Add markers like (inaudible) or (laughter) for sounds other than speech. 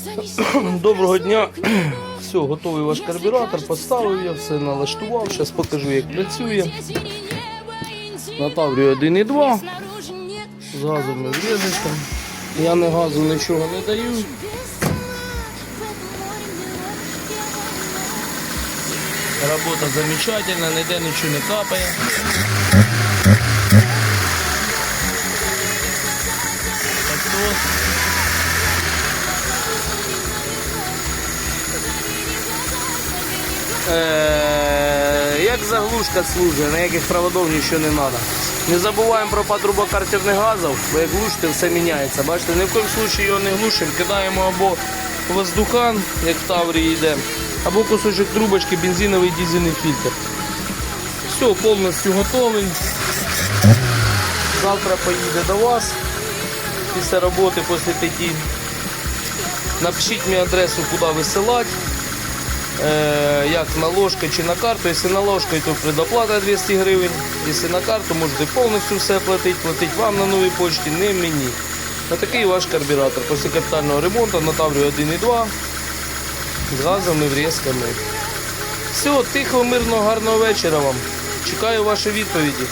(coughs) Доброго дня. (coughs) Все, готовий ваш карбюратор, поставив я, все налаштував. Зараз покажу, як працює. На Таврі 1,2. З газом і врізочком. Я не газу нічого не даю. Робота замечательна, ніде нічого не капає. Як заглушка служить, ніяких проводів нічого не треба. Не забуваємо про патрубокартерних газів, бо як глушите, все міняється. Бачите, ні в коїм случаї його не глушимо, кидаємо або воздухан, як в Таврії йде, або кусочок трубочки, бензиновий дизельний фільтр. Все, повністю готовий. Завтра поїде до вас після роботи, після п'яті. Напишіть мені адресу, куди висилати. Е, як на ложку чи на карту. Якщо на ложку, то предоплата 200 гривень. Якщо на карту, можете повністю все платити, платити вам на новій почті, не мені. Отакий ваш карбюратор. Після капітального ремонту на Таврі 1,2 з газом і врізками. Все, тихого, мирного, гарного вечора вам. Чекаю ваші відповіді.